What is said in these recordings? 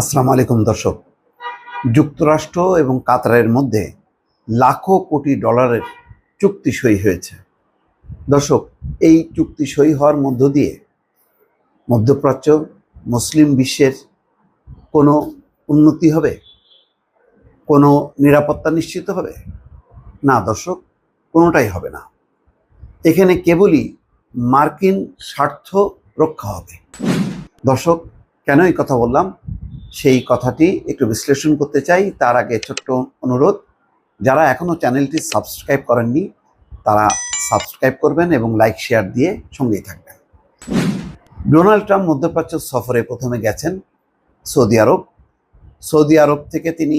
আসসালামু আলাইকুম দর্শক। যুক্তরাষ্ট্র এবং কাতারের মধ্যে লাখো কোটি ডলারের চুক্তি সই হয়েছে। দর্শক, এই চুক্তি সই হওয়ার মধ্য দিয়ে মধ্যপ্রাচ্য, মুসলিম বিশ্বের কোনো উন্নতি হবে? কোনো নিরাপত্তা নিশ্চিত হবে? না দর্শক, কোনোটাই হবে না। এখানে কেবলই মার্কিন স্বার্থ রক্ষা হবে। দর্শক, কেন এই কথা বললাম? সেই কথাটি একটু বিশ্লেষণ করতে চাই। তার আগে ছোট্ট অনুরোধ, যারা এখনও চ্যানেলটি সাবস্ক্রাইব করেননি, তারা সাবস্ক্রাইব করবেন এবং লাইক, শেয়ার দিয়ে সঙ্গেই থাকবেন। ডোনাল্ড ট্রাম্প মধ্যপ্রাচ্য সফরে প্রথমে গেছেন সৌদি আরব। সৌদি আরব থেকে তিনি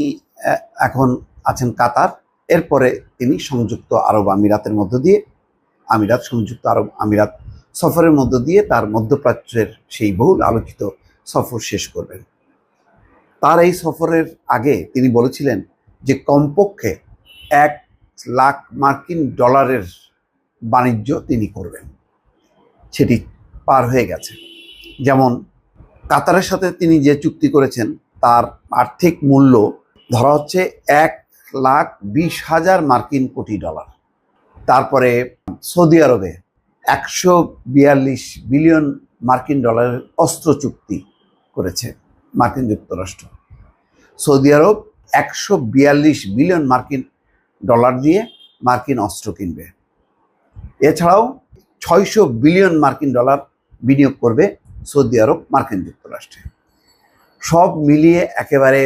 এখন আছেন কাতার। এরপরে তিনি সংযুক্ত আরব আমিরাতের মধ্য দিয়ে, আমিরাত, সংযুক্ত আরব আমিরাত সফরের মধ্য দিয়ে তার মধ্যপ্রাচ্যের সেই বহুল আলোচিত সফর শেষ করবেন। তার এই সফরের আগে তিনি বলেছিলেন যে কমপক্ষে এক লাখ মার্কিন ডলারের বাণিজ্য তিনি করবেন। সেটি পার হয়ে গেছে। যেমন কাতারের সাথে তিনি যে চুক্তি করেছেন, তার আর্থিক মূল্য ধরা হচ্ছে এক লাখ বিশ হাজার মার্কিন কোটি ডলার। তারপরে সৌদি আরবে একশো বিয়াল্লিশ বিলিয়ন মার্কিন ডলারের অস্ত্র চুক্তি করেছে মার্কিন যুক্তরাষ্ট্র। সৌদি আরব একশো বিয়াল্লিশ বিলিয়ন মার্কিন ডলার দিয়ে মার্কিন অস্ত্র কিনবে। এছাড়াও ছয়শো বিলিয়ন মার্কিন ডলার বিনিয়োগ করবে সৌদি আরব মার্কিন যুক্তরাষ্ট্রে। সব মিলিয়ে একেবারে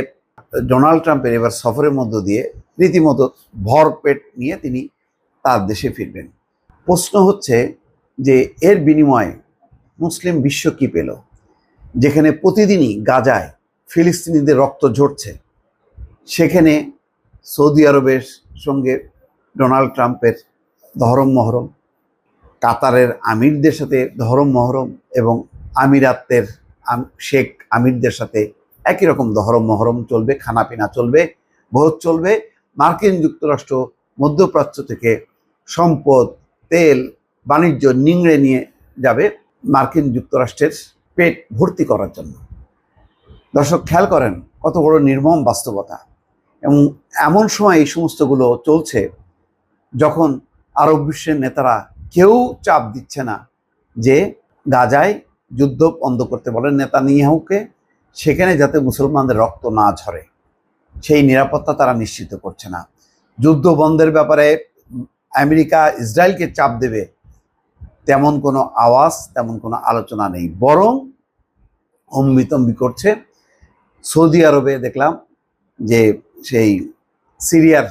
ডোনাল্ড ট্রাম্পের এবার সফরের মধ্য দিয়ে রীতিমতো ভরপেট নিয়ে তিনি তার দেশে ফিরবেন। প্রশ্ন হচ্ছে যে এর বিনিময়ে মুসলিম বিশ্ব কি পেল? যেখানে প্রতিদিনই গাজায় ফিলিস্তিনিদের রক্ত ঝরছে। সেখানে সৌদি আরবের সঙ্গে ডোনাল্ড ট্রাম্পের ধরম মহরম, কাতারের আমিরদের সাথে ধরম মহরম এবং আমিরাতের আম- শেখ আমিরদের সাথে একই রকম ধরম মহরম চলবে, খানাপিনা চলবে, ভোজ চলবে। মার্কিন যুক্তরাষ্ট্র মধ্যপ্রাচ্য থেকে সম্পদ, তেল, বাণিজ্য নিংড়ে নিয়ে যাবে মার্কিন যুক্তরাষ্ট্রের পেট ভর্তি করার জন্য। দর্শক, খেয়াল করেন কত বড় নির্মম বাস্তবতা। এবং এমন সময় এই সমস্তগুলো চলছে যখন আরব বিশ্বের নেতারা কেউ চাপ দিচ্ছে না যে গাজায় যুদ্ধ বন্ধ করতে বলেন নেতা নিয়াহুকে সেখানে যাতে মুসলমানদের রক্ত না ঝরে। সেই নিরাপত্তা তারা নিশ্চিত করছে না। যুদ্ধ বন্ধের ব্যাপারে আমেরিকা ইসরায়েলকে চাপ দেবে তেমন কোনো আওয়াজ, তেমন কোনো আলোচনা নেই। বরং অম্বিতম্বি করছে সৌদি আরবে দেখলাম যে সেই সিরিয়ার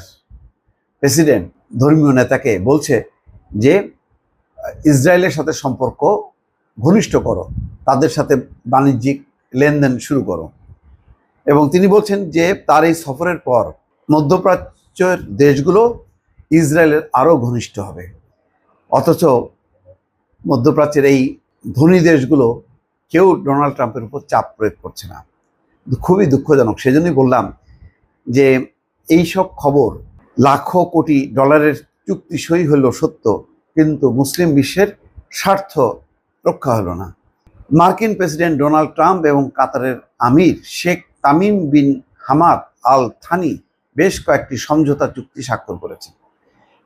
প্রেসিডেন্ট ধর্মীয় নেতাকে বলছে যে, ইসরায়েলের সাথে সম্পর্ক ঘনিষ্ঠ করো, তাদের সাথে বাণিজ্যিক লেনদেন শুরু করো। এবং তিনি বলছেন যে, তার এই সফরের পর মধ্যপ্রাচ্যের দেশগুলো ইসরায়েলের আরও ঘনিষ্ঠ হবে। অথচ মধ্যপ্রাচ্যের এই ধনী দেশগুলো কেউ ডোনাল্ড ট্রাম্পের উপর চাপ প্রয়োগ করছে না। খুবই দুঃখজনক। সেজন্যই বললাম যে এই সব খবর লাখো কোটি ডলারের চুক্তি সই হলো সত্য, কিন্তু মুসলিম বিশ্বের স্বার্থ রক্ষা হলো না। মার্কিন প্রেসিডেন্ট ডোনাল্ড ট্রাম্প এবং কাতারের আমির Sheikh Tamim bin Hamad Al Thani বেশ কয়েকটি সমঝোতা চুক্তি স্বাক্ষর করেছে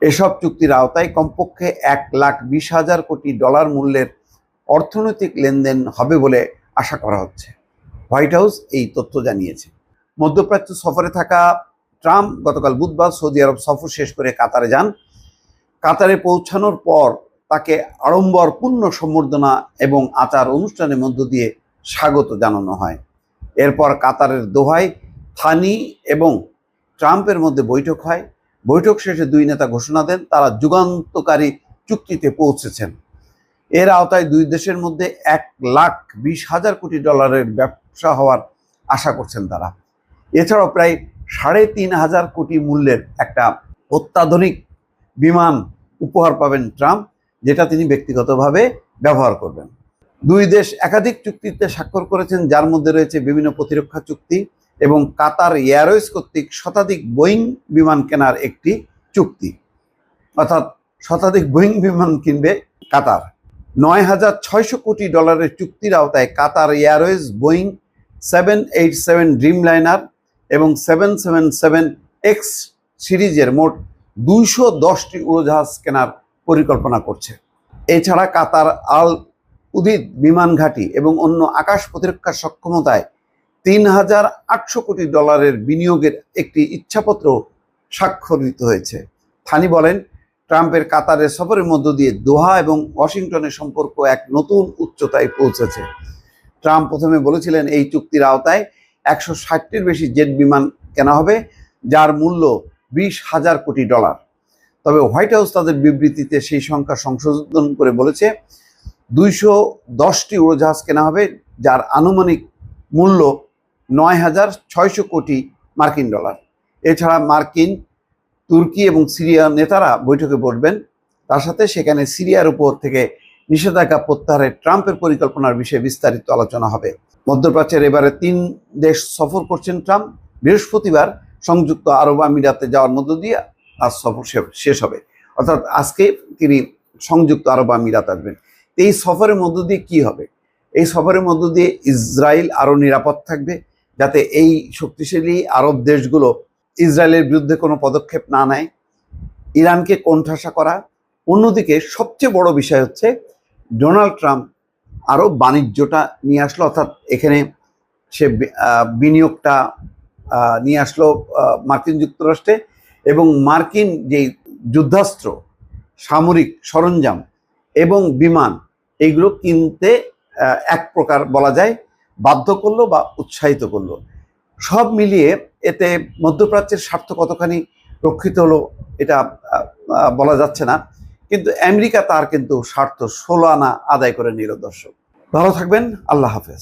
এসব চুক্তির আওতায় কমপক্ষে এক লাখ বিশ হাজার কোটি ডলার মূল্যের অর্থনৈতিক লেনদেন হবে বলে আশা করা হচ্ছে। হোয়াইট হাউস এই তথ্য জানিয়েছে। মধ্যপ্রাচ্য সফরে থাকা ট্রাম্প গতকাল বুধবার সৌদি আরব সফর শেষ করে কাতারে যান। কাতারে পৌঁছানোর পর তাকে আড়ম্বরপূর্ণ সম্বর্ধনা এবং আচার অনুষ্ঠানের মধ্য দিয়ে স্বাগত জানানো হয়। এরপর কাতারের দোহায় থানি এবং ট্রাম্পের মধ্যে বৈঠক হয়। বৈঠক শেষে দুই নেতা ঘোষণা দেন, তারা যুগান্তকারী চুক্তিতে পৌঁছেছেন। এর আওতায় দুই দেশের মধ্যে এক লাখ বিশ হাজার কোটি ডলারের ব্যবসা হওয়ার আশা করছেন তারা। এছাড়াও প্রায় সাড়ে তিন হাজার কোটি মূল্যের একটা অত্যাধুনিক বিমান উপহার পাবেন ট্রাম্প, যেটা তিনি ব্যক্তিগতভাবে ব্যবহার করবেন। দুই দেশ একাধিক চুক্তিতে স্বাক্ষর করেছেন, যার মধ্যে রয়েছে বিভিন্ন প্রতিরক্ষা চুক্তি এবং কাতার এয়ারওয়েজ কর্তৃক শতাধিক বোয়িং বিমান কেনার একটি চুক্তি। অর্থাৎ শতাধিক বোয়িং বিমান কিনবে কাতার। নয় হাজার ছয়শো কোটি ডলারের চুক্তির আওতায় Qatar Airways Boeing seven eight seven dreamliner এবং সেভেন সেভেন সেভেন এক্স সিরিজের মোট দুইশো দশটি উড়োজাহাজ কেনার পরিকল্পনা করছে। এছাড়া কাতার, আল উদিদ বিমান ঘাঁটি এবং অন্য আকাশ প্রতিরক্ষা সক্ষমতায় তিন হাজার আটশো কোটি ডলারের বিনিয়োগের একটি ইচ্ছাপত্র স্বাক্ষরিত হয়েছে। থানি বলেন, ট্রাম্পের কাতারের সফরের মধ্য দিয়ে দোহা এবং ওয়াশিংটনের সম্পর্ক এক নতুন উচ্চতায় পৌঁছেছে। ট্রাম্প প্রথমে বলেছিলেন এই চুক্তির আওতায় একশো ষাটটির বেশি জেট বিমান কেনা হবে, যার মূল্য বিশ হাজার কোটি ডলার। তবে হোয়াইট হাউস তাদের বিবৃতিতে সেই সংখ্যা সংশোধন করে বলেছে, দুইশো দশটি উড়োজাহাজ কেনা হবে, যার আনুমানিক মূল্য নয় হাজার ছয়শো কোটি মার্কিন ডলার। এছাড়া মার্কিন, তুর্কি এবং সিরিয়া নেতারা বৈঠকে বসবেন। তার সাথে সেখানে সিরিয়ার উপর থেকে নিষেধাজ্ঞা প্রত্যাহারের ট্রাম্পের পরিকল্পনার বিষয়ে বিস্তারিত আলোচনা হবে। মধ্যপ্রাচ্যের এবারে তিন দেশ সফর করছেন ট্রাম্প। বৃহস্পতিবার সংযুক্ত আরব আমিরাতে যাওয়ার মধ্য দিয়ে আজ সফর শেষ হবে। অর্থাৎ আজকে তিনি সংযুক্ত আরব আমিরাত আসবেন। এই সফরের মধ্য দিয়ে কি হবে? এই সফরের মধ্য দিয়ে ইসরায়েল আরও নিরাপদ থাকবে যাতে এই শক্তিশালী আরব দেশগুলো ইসরায়েলের বিরুদ্ধে কোনো পদক্ষেপ না নেয়। ইরানকে কোণঠাসা করা। অন্যদিকে সবচেয়ে বড় বিষয় হচ্ছে ডোনাল্ড ট্রাম্প আরও বাণিজ্যটা নিয়ে আসলো, অর্থাৎ এখানে সে বিনিয়োগটা নিয়ে আসলো মার্কিন যুক্তরাষ্ট্রে এবং মার্কিন যেই যুদ্ধাস্ত্র, সামরিক সরঞ্জাম এবং বিমান, এইগুলো কিনতে এক প্রকার বলা যায়, বাধ্য করল বা উৎসাহিত করল। সব মিলিয়ে এতে মধ্যপ্রাচ্যের স্বার্থ কতখানি রক্ষিত হলো, এটা বলা যাচ্ছে না। কিন্তু আমেরিকা তার কিন্তু স্বার্থ ষোলো আনা আদায় করে নিল দর্শক। ভালো থাকবেন, আল্লাহ হাফেজ।